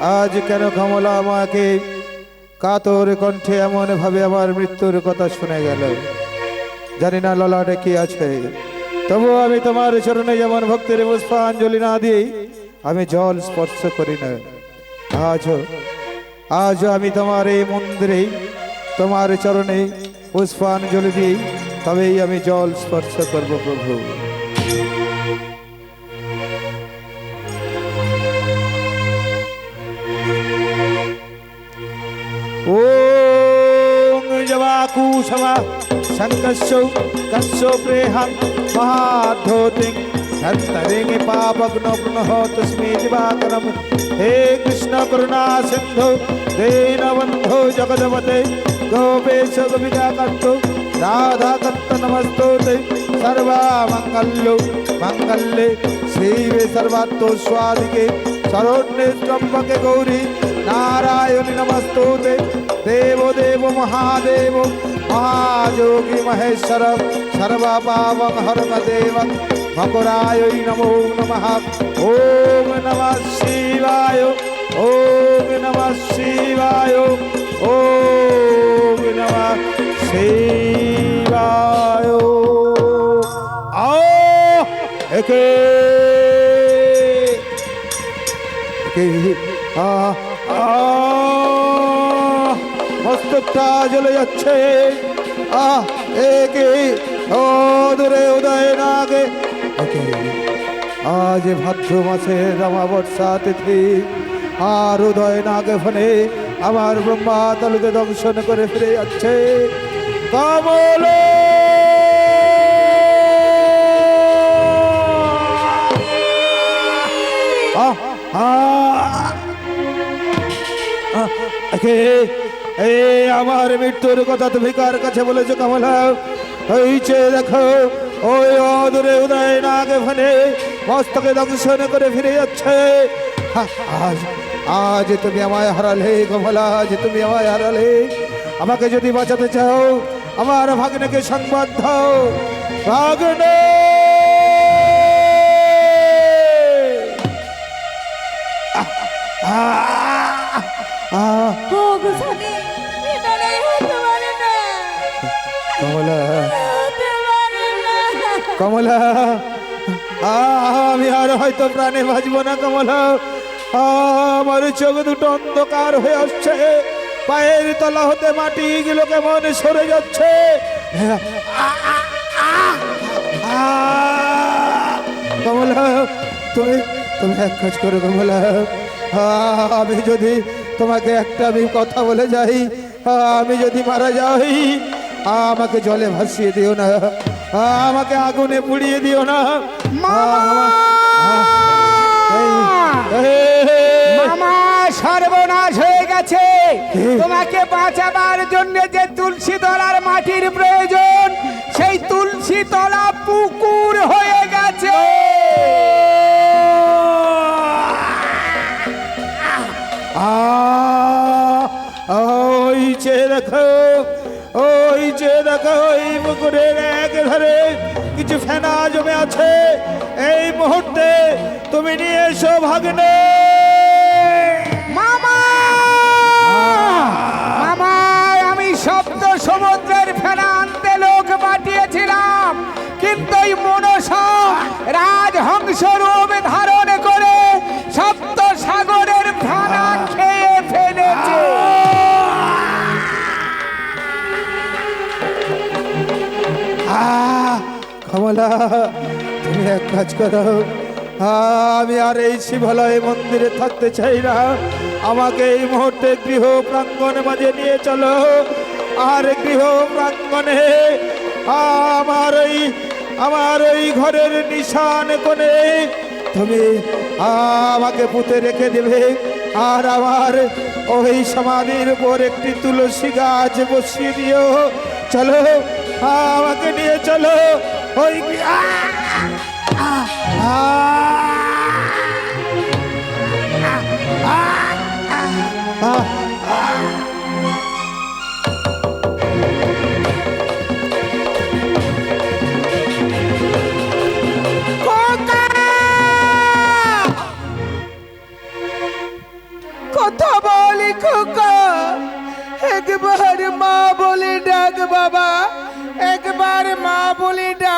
আজ কেন কমলা আমাকে কাতর কণ্ঠে এমন ভাবে আমার মৃত্যুর কথা শুনে গেল? জানি না ললাটে কি আছে। তবু আমি তোমার চরণে যেমন ভক্তির পুষ্পাঞ্জলি না দিই, আমি জল স্পর্শ করি না। আজও আজ আমি তোমার এই মন্দিরে, তোমার চরণে পুষ্পাঞ্জলি দিই, তবেই আমি জল স্পর্শ করব প্রভু। জবাকুশমা শঙ্কস্য কস্য প্রেহং মহাধোতিং ধন্তরিং পাপগ্ন পুনঃ তস্মৈ দিবাকরম হে কৃষ্ণ করুণা সিন্ধু দীনবন্ধো জগদপতে গোপেশ গোপিকা কন্ত রাধা কন্ত নমস্তোতে সর্বমঙ্গল্য মঙ্গলে শিবে সর্বাত্ম স্বাদিকে শরণ্যে ত্রম্বকে গৌরী নারায়ণী নমস্তোতে দেব দেব মহাযোগী মহেশ্বর সর্বপাবং হরম দেব মকরায় নমো নমঃ ওম নমঃ শিবায় ওম নমঃ শিবায় ওম নমঃ শিবায় আ একে একে আ জ্বলে যাচ্ছে। আহ, একে ও দূরে উদয় নাগে। আজ ভাদ্র মাসের অমাবস্যা তিথি, আর উদয় নাগে ফনে আমার ব্রহ্মা তালুতে দংশন করে ফিরে যাচ্ছে। কমল! আহ আহ এই আমার মৃত্যুর কথা তুমি কার কাছে বলেছ, কমলা? হইছে দেখো, ওই অদূরে উদয় নাগে ফনে মস্তকে দংশন করে ফিরে যাচ্ছে। আজ আজ তুমি আমায় হারালে, কমলা, আজ তুমি আমায় হারালে। আমাকে যদি বাঁচাতে চাও, আমার ভাগ্নেকে সংবাদ দাও। ভাগ্নে! আহ গোসানি কমলা। কমলা। আমি আর হয়তো প্রাণে বাঁচবো না কমলা। আমার চোখ দুটো অন্ধকার হয়ে আসছে। পায়ের তলা হতে মাটি গুলো কেমন সরে যাচ্ছে। কমলা তুমি তুমি এক কাজ করো কমলা। আমি যদি তোমাকে একটা আমি কথা বলে যাই। আমি যদি মারা যাই আমাকে জলে ভাসিয়ে দিও না। আমাকে আগুনে পুড়িয়ে দিও না। সর্বনাশ হয়ে গেছে। তোমাকে বাঁচাবার জন্য যে তুলসী তলার মাটির প্রয়োজন সেই তুলসী তলা পুকুর দেখো ওই যে দেখো ওই পুকুরের এক ধারে কিছু ফেনা জমে আছে। এই মুহূর্তে তুমি নিয়ে এসো ভাগ্নে। মামা! মামা আমি শব্দ সমুদ্রের ফেনা আনতে লোক পাঠিয়েছিলাম কিন্তু এই মনস রাজহংস রূপ কমলা তুমি এক কাজ করো। আমি আর এই শিবালয় মন্দিরে থাকতে চাই না। আমাকে এই মুহূর্তে গৃহ প্রাঙ্গণে মাঝে নিয়ে চলো। আর গৃহ প্রাঙ্গণে আমার ওই আমার ওই ঘরের নিশান কোণে তুমি আমাকে পুঁতে রেখে দেবে। আর আমার ওই সমাধির উপর একটি তুলসী গাছ বসিয়ে দিও। চলো, আমাকে নিয়ে চলো। ওই কথা বলি খোকা। একবার মা বলে ডাক বাবা একবার মা বলে ডাক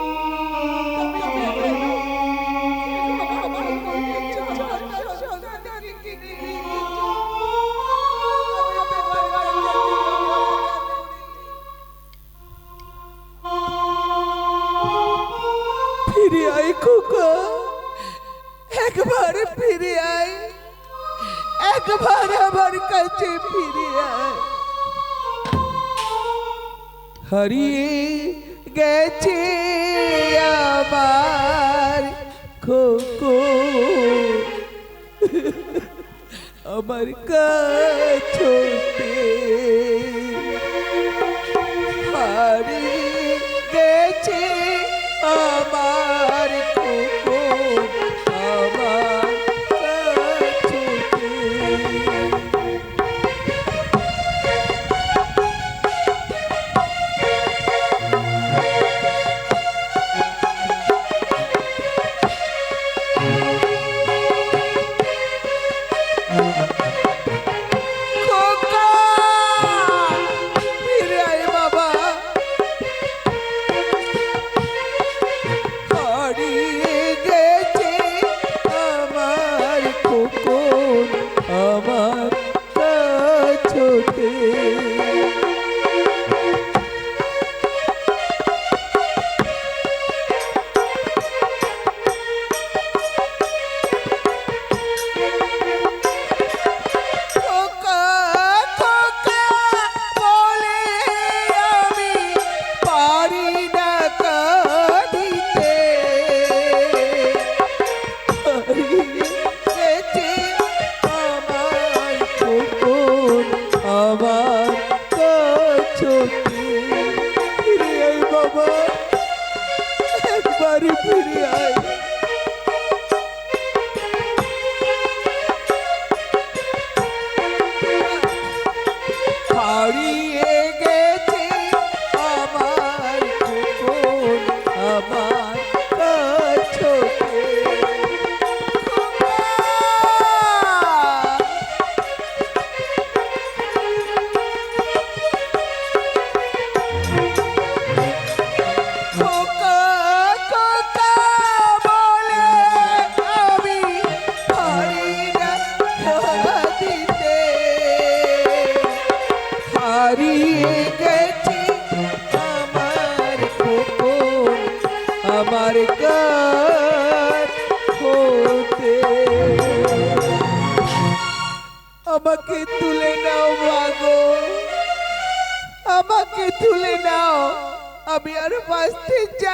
খোকা একবার ফিরে আয়। একবার আমার কাছে ফিরে আয়। হারিয়ে গেছে আমার খোকো আমার কাছে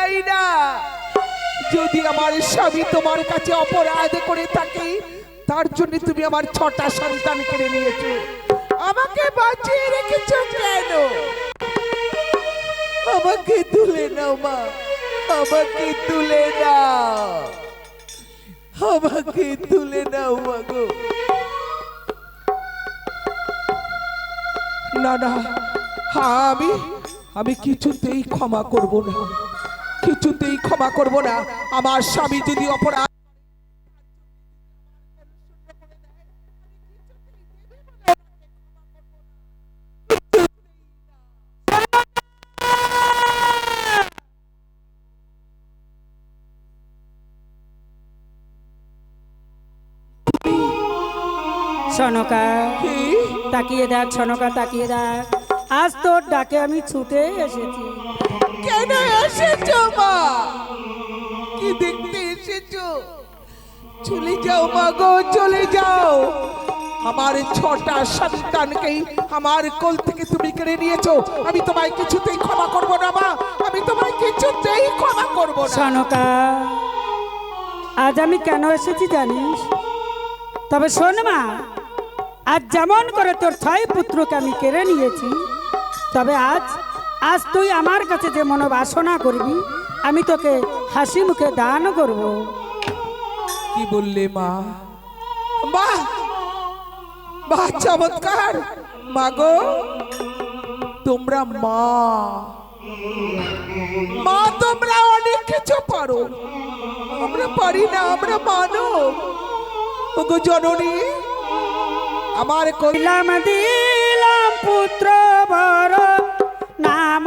চাই না। যদি আমার স্বামী তোমার কাছে অপরাধ করে থাকে, তার জন্য তুমি আমার ছটা সন্তান কেড়ে নিয়েছো। আমাকে বাঁচিয়ে রেখেছো কেন? আমাকে তুলে নাও, মা। আমাকে তুলে নাও। আমাকে তুলে নাও মাগো না না হ্যাঁ আমি আমি কিছুতেই ক্ষমা করব না। কিছুতেই ক্ষমা করব না। আমার স্বামী যদি অপরাধ সনকা তাকিয়ে দেখ সনকা তাকিয়ে দেখ। আজ তোর ডাকে আমি ছুটে এসেছি। কেন? এসেছ মা। কি দেখতে এসেছ? চলে যাও মা গো, চলে যাও। আমার ছটা সন্তানকেই আমার কোল থেকে তুমি কেড়ে নিয়েছো। আমি তোমায় কিছুতেই ক্ষমা করব না, মা। আমি তোমায় কিছুতেই ক্ষমা করব না। সনকা, আজ আমি কেন এসেছি জানিস? তবে শোন মা, আজ যেমন করে তোর ছয় পুত্রকে আমি কেড়ে নিয়েছি, তবে আজ আজ তুই আমার কাছে যে মনোবাসনা করবি আমি তোকে হাসি মুখে দান করব। কি বললে মা? বাহ! বাহ চমৎকার! মাগো তোমরা মা। মা তোমরা অনেক কিছু পারো। আমরা পারি না আমরা মানো ওগো জননী আমার কই দিলাম দিলাম পুত্র বর। নাম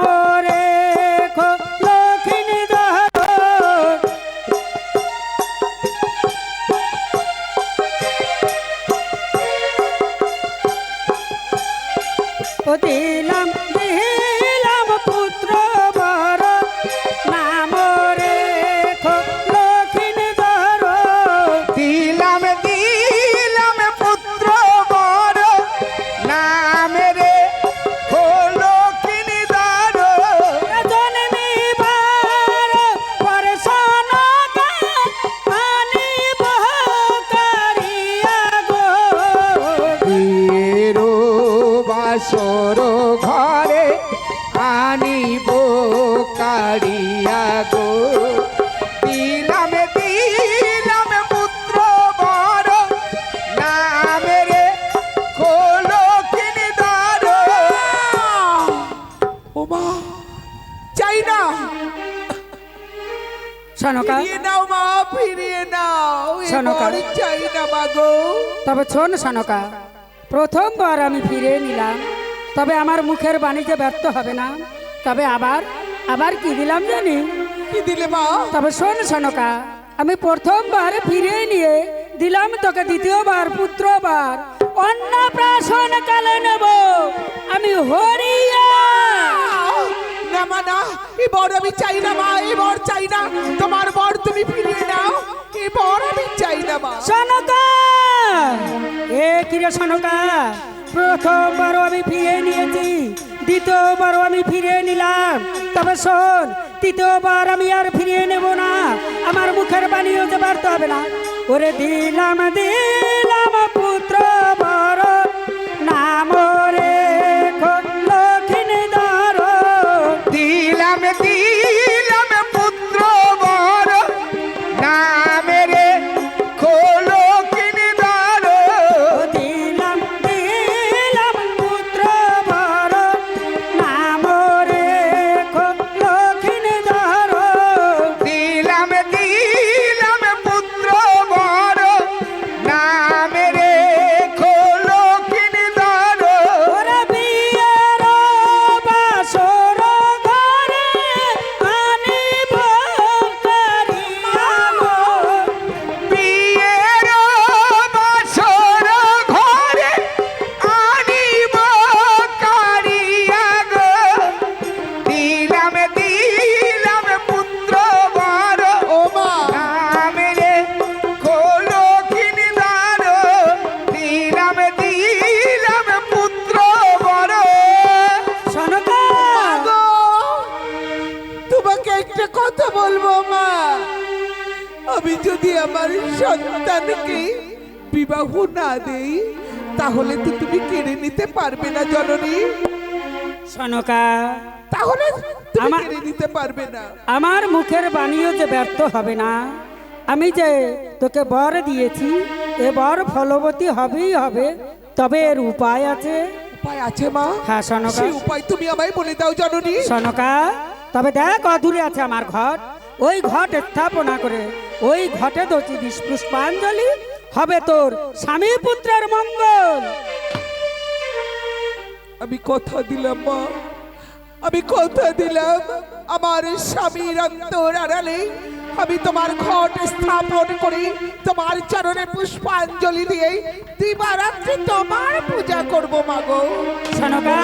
তবে শোন সনকা প্রথমবার আমি ফিরে নিলাম। তবে আমার মুখের বাণিজ্য ব্যর্থ হবে না তবে আবার আবার কি দিলাম জানি? কি দিলে মা? তবে শোন সনকা আমি প্রথমবার ফিরে নিয়ে দিলাম তোকে দ্বিতীয়বার পুত্রবার। অন্নপ্রাশন কালে নেব আমি হরিয়া। না মা না এবার আমি চাই না মা এবার চাই না। তোমার বর তুমি ফিরিয়ে নাও। এবার আমি চাই না মা। সনকা! এ কিরে সনকা? প্রথমবার আমি ফিরে নিয়েছি দ্বিতীয়বার আমি ফিরে নিলাম। তবে শোন, তৃতীয়বার আমি আর ফিরিয়ে নেব না। আমার মুখের বানিয়ে হতে পারতে হবে না। ওরে দিলাম দিলাম তাহলে তো তুমি কেড়ে নিতে পারবে না জননী। সনকা তাহলে তুমি আমার- কেড়ে নিতে পারবে না। আমার মুখের বাণীও যে ব্যর্থ হবে না আমি যে তোকে বর দিয়েছি এ বর ফলবতী হবেই হবে তবে এর উপায় আছে। উপায় আছে মা। হ্যাঁ সনকা। সেই উপায় তুমি আমায় বলে দাও জননী। সনকা তবে দেখ অধুরে আছে আমার ঘট। ওই ঘট স্থাপনা করে ওই ঘটে দিস পুষ্পাঞ্জলি। হবে তোর স্বামী পুত্রের মঙ্গল। আমি কথা দিলাম মা। আমি কথা দিলাম। আমার স্বামীর অন্তর আড়ালে আমি তোমার ঘট স্থাপন করি তোমার চরণে পুষ্পাঞ্জলি দিয়ে দিবারাত্রি তোমার পূজা করব মাগো সনকা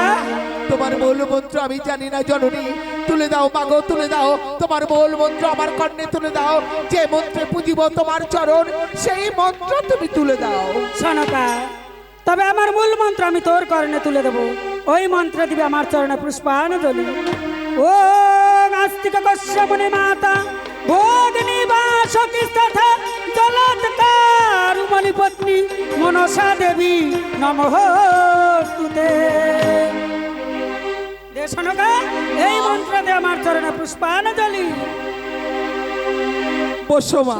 তোমার মূল মন্ত্র আমি জানি না জননী। তুলে দাও মাগো তুলে দাও। তোমার মূল মন্ত্র আমার কর্ণে তুলে দাও। যে মন্ত্রে পুজিব তোমার চরণ সেই মন্ত্র তুমি তুলে দাও। সনকা তবে আমার মূল মন্ত্র আমি তোর করণে তুলে দেবো। ওই মন্ত্র দিবে আমার চরণে পুষ্পাঞ্জলি। ও নাস্তিক কশ্যমণি মাতা ভোগ নিবাস তথা জলৎকার মণি পত্নী, মনসা দেবী, নমঃ তুতে দে সনকা, এই মন্ত্রতে আমার চরণে পুষ্পাঞ্জলি। বসো মা।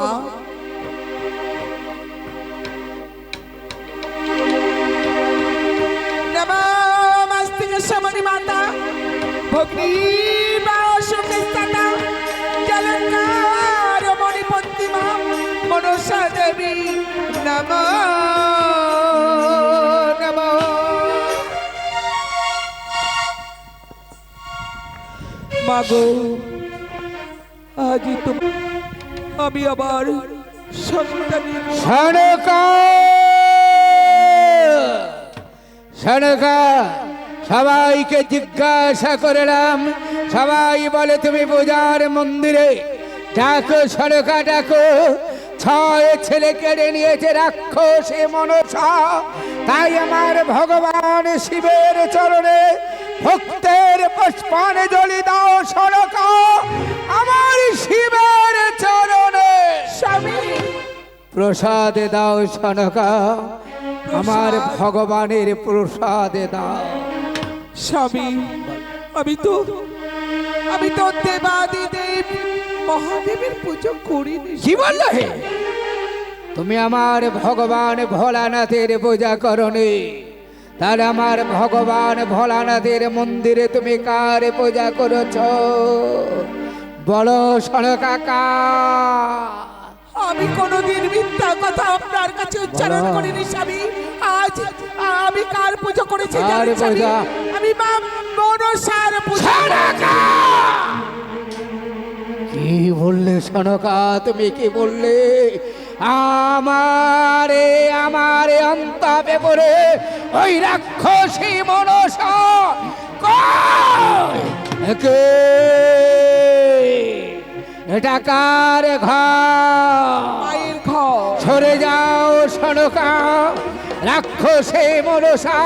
সমনি মাতা, ভগ্নী বাসুকে স্থাতা জলঙ্কার মণিপন্তিমা মনসা দেবী, নম মাগো আজই তো আমি আবার সন্তানের সনকা সনকা সবাইকে জিজ্ঞাসা করলাম সবাই বলে তুমি পূজার মন্দিরে ডাকো সনকা ডাকো। ছয় ছেলে কেড়ে নিয়েছে রাক্ষসে মনসা। তাই আমার ভগবান শিবের চরণে ভক্তের পুষ্পানে জলি দাও সনকা আমার শিবের চরণে স্বামী। প্রসাদে দাও সনকা আমার ভগবানের প্রসাদে দাও। স্বামী, আমি তো আমি তো দেবাদি দেব, মহাদেবের পুজো করিনি। কি বলল তুমি আমার ভগবান ভোলানাথের পূজা করনি। তাহলে আমার ভগবান ভোলানাথের মন্দিরে তুমি কার পূজা করেছ? বলো সনকাকা আমি কোনোদিন মিথ্যা কথা আপনার কাছে উচ্চারণ করিনি স্বামী। আজ আমি কার পুজো করেছি? আমি মা মনসার পুজো কি বললে সনকা তুমি কি বললে? আমারে আমারে অন্তাপে পড়ে ওই রাক্ষসী মনসা কই? এটা কার ঘর। সরে যাও সনকা রাক্ষসে মনসা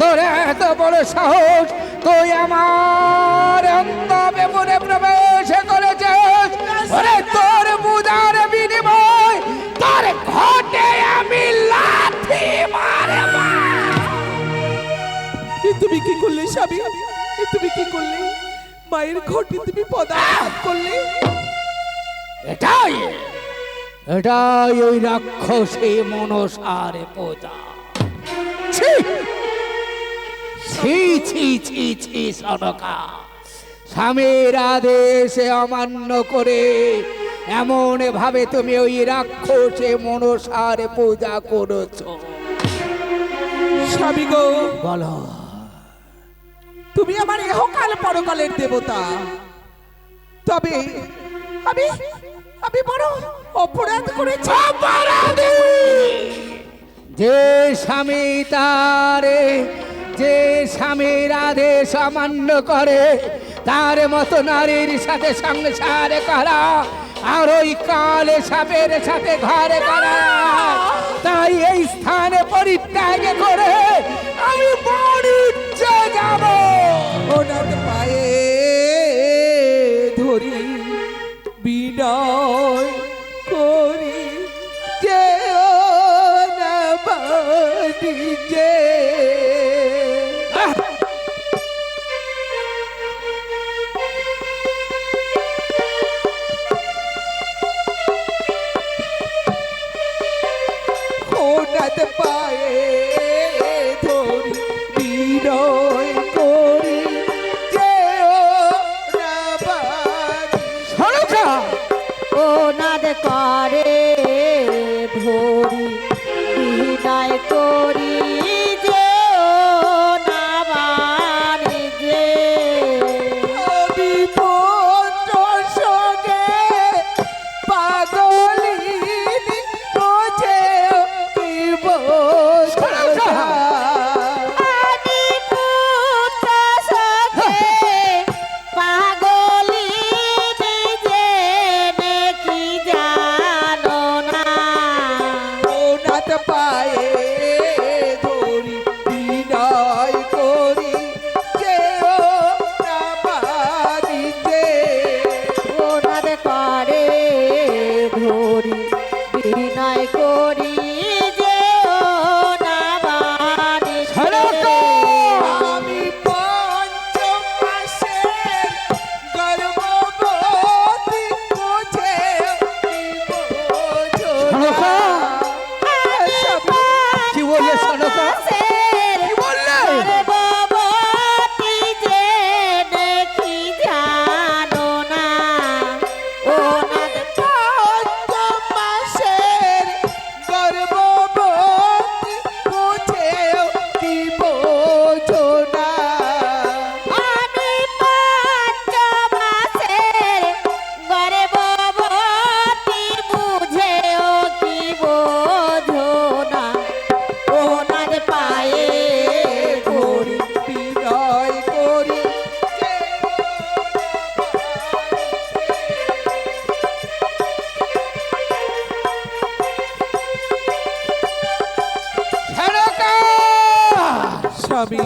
তোর এত বড় সাহস তুই আমার অন্তবে মনে প্রবেশ করেছিস। ওরে তোর বুদার বিনিময় তোর ঘটে আমি লাথি মারবা। তুমি কি করলে স্বামী? তুমি কি করলে? মায়ের ঘটে তুমি পদাঘাত করলে? এটাই এটাই ওই রাক্ষসী মনসার পূজা ছি ছি ছি ছি সনকা স্বামীর আদেশে অমান্য করে এমন ভাবে তুমি ওই রাক্ষসে মনসার পূজা করেছ। স্বামী গো বলো। তুমি আমার এহকাল পরকালের দেবতা। তবে আমি আমি বড় অপরাধ করেছি। যে স্বামী তারে যে স্বামীর আদেশ অমান্য করে তার মতো নারীর সাথে সংসার করা আর ওই কালে সাপের সাথে ঘরে করা তাই এই স্থানে পরিত্যাগ করে আমি বাণিজ্যে যাব। ওনার পায়ে বিনয়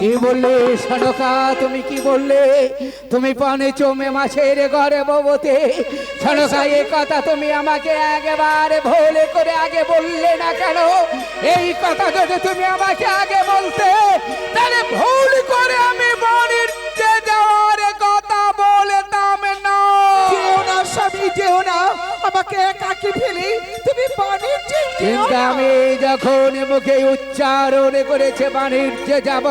কি বললে সনকা? তুমি কি বললে? তুমি পানে চমে মাছের ঘরে ববতে সনকা, এ কথা তুমি আমাকে একেবারে ভুলে করে আগে বললে না কেন? এই কথা যদি তুমি আমাকে আগে বলতে, তাহলে ভুল করে আমি বাণিজ্যে যাওয়ার কথা বলতাম না। যেও না যেও না। আমাকে একাকি ফেলে? তুমি বাণিজ্যে কিন্তু আমি যখন মুখে উচ্চারণ করেছে বাণিজ্যে যাব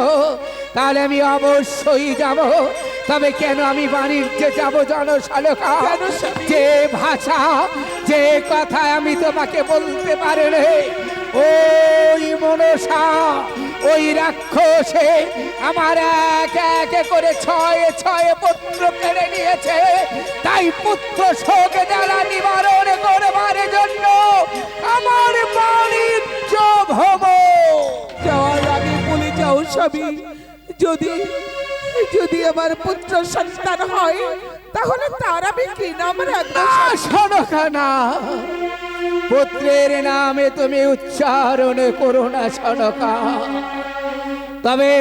তাহলে আমি অবশ্যই যাব। তবে কেন আমি বাণিজ্যে যাব জানো শালকা কেন যে ভাষা যে কথা আমি তোমাকে বলতে পারি রে ওই মনসা ওই রাক্ষসে আমার এক এক করে ছয় ছয় পুত্র কেড়ে নিয়েছে। তাই পুত্র শোক জ্বালা নিবারণ করবার জন্য আমার বাণিজ্য ভব যাওয়ার আগে বলে যাও স্বামী, যদি যদি আমার পুত্র সন্তান হয় তাহলে তার আমি কি নাম রাখব সনখানা পুত্রের নামে তুমি উচ্চারণ করো না সনকা তবে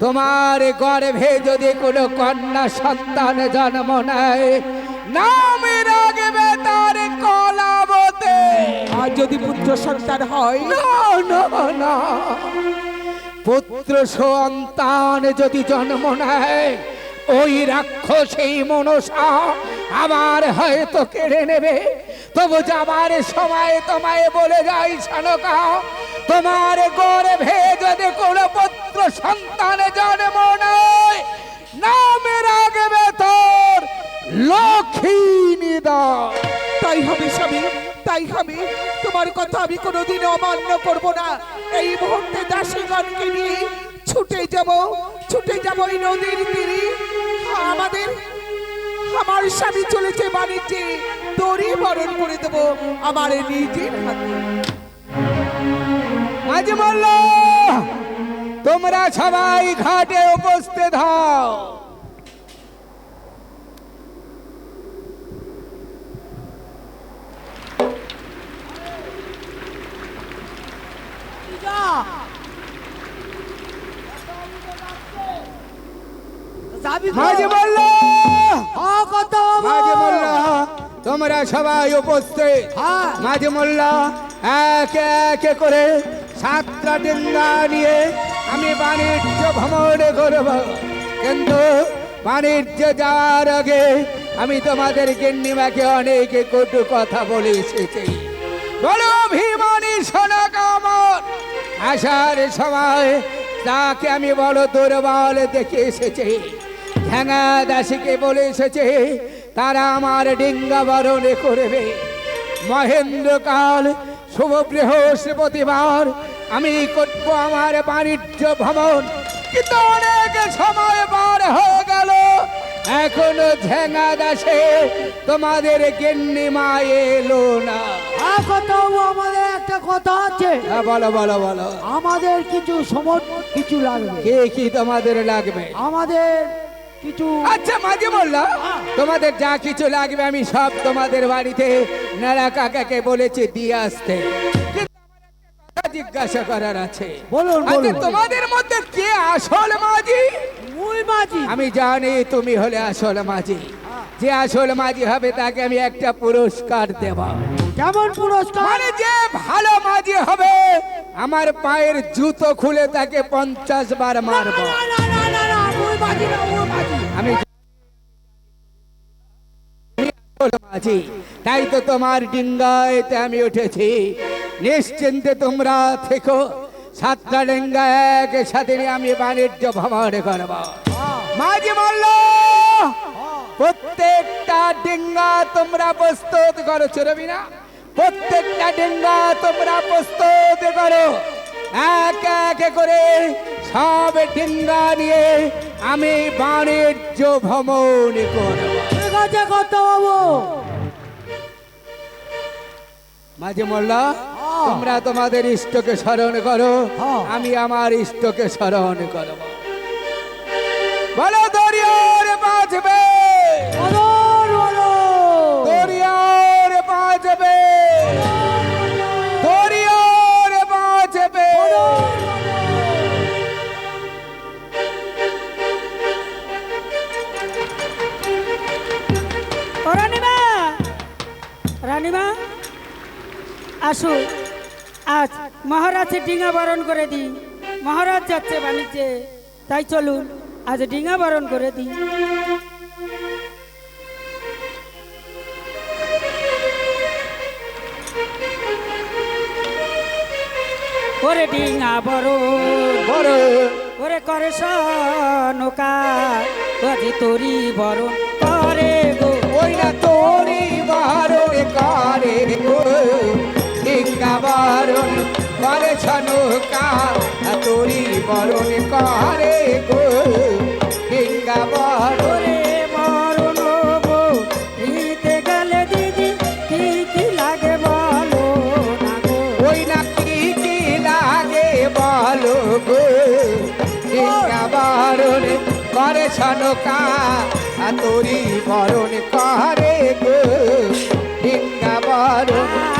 তোমার গর্ভে যদি কোনো কন্যা সন্তান জন্ম নেয় নাম রাখবে তার কলাবতে। আর যদি পুত্র সন্তান হয়? না না না। পুত্র সন্তান যদি জন্ম নেয় ওই রাক্ষসী মনসা আবার হয়তো কেড়ে নেবে। তবু যাবার সময় তোমায় বলে যাই শানকা তোমার গর্ভে যদি কোনো পুত্র সন্তান জন্ম নেয়, নামে রাখবে তোর লক্ষ্মী নিদয় তাই হবে স্বামী, তাই হবে। তোমার কথা আমি কোনোদিন অমান্য করব না। এই মুহূর্তে দাসীগণকে নিয়ে ছুটে যাব ছুটে যাব এই নদীর তীরে। আমাদের, আমার স্বামী চলেছে বাণিজ্যে, দড়ি বরণ করে দেবো আমার নিজের হাতে। মাঝে বলল তোমরা সবাই ঘাটে উপস্থিত হও। মাঝে মোল্লা তোমরা সবাই উপস্থিত। মাঝে মোল্লা একে একে করে সাতটা ডিঙ্গা নিয়ে আমি বাণিজ্য ভ্রমণ করব। কিন্তু বাণিজ্য যাওয়ার আগে আমি তোমাদের গিন্নিমাকে অনেক কটু কথা বলে এসেছি। বড় অভিমানী সোনা কামর আসার সময় তাকে আমি বড় দুর্বল দেখে এসেছি। ঠ্যাঙা দাসীকে বলে এসেছে তারা আমার ডিঙ্গা বরণে করবে। মহেন্দ্রকাল শুভ বৃহস্পতিবার আমি করব আমার বাণিজ্য ভ্রমণ। কিন্তু অনেক সময় বার হয়ে গেল। এখনও ঝেঙা দাসে তোমাদের গেন্নি মা এলো না। আমাদের একটা কথা আছে। হ্যাঁ, বলো বলো বলো। আমাদের কিছু সময় কিছু লাগবে। কে কি তোমাদের লাগবে? আমাদের কিছু। আচ্ছা মাঝে বলল তোমাদের যা কিছু লাগবে আমি সব তোমাদের বাড়িতে নারা কাকাকে বলেছি দিয়ে আসতে। জিজ্ঞাসা করার আছে। বলুন, আচ্ছা তোমাদের মধ্যে কে আসল মাঝি? মাঝি। আমি জানি তুমি হলে আসল মাঝি। যে আসল মাঝি হবে তাকে আমি একটা পুরস্কার দেব। কেমন পুরস্কার? মানে যে ভালো মাঝি হবে আমার পায়ের জুতো খুলে তাকে পঞ্চাশ বার মারবো। তাই তো তোমার ডিঙ্গায়তে আমি উঠেছি। নিশ্চিন্তে তোমরা থেকো। সাতটা ডিঙ্গা এক সাথে আমি বাণিজ্য ভ্রমণ করব। মাঝি বলল প্রত্যেকটা ডিঙ্গা তোমরা প্রস্তুত করো, চরবি না। প্রত্যেকটা ডিঙ্গা তোমরা প্রস্তুত করো। এক এক করে সব ডিঙ্গা নিয়ে আমি বাণিজ্য ভ্রমণ করব। ঠিক আছে বাবু মাঝে মোল্লা তোমরা তোমাদের ইষ্টকে স্মরণ করো হ্যাঁ। আমি আমার ইষ্টকে স্মরণ করব। বলো দরিয়ার বাঁচবে। দরিয়ার বাঁচবে। দরিয়ার বাঁচবে। রানিমা আসো। আজ মহারাজের ডিঙা বরণ করে দিই মহারাজ যাচ্ছে বাণিজ্যে তাই চলুন আজ ডিঙা বরণ করে দিই ওরে ডিঙা বড় ওরে করে নৌকা বাজি তোরি বরণ। করে গো। ওই না তোরি করে ডিঙ্গা বারণ করে ছনুকা তোরি বরণ করে গো। ডিঙ্গা বারণ ওরে বরণ গো। দিতে ডিঙ্গা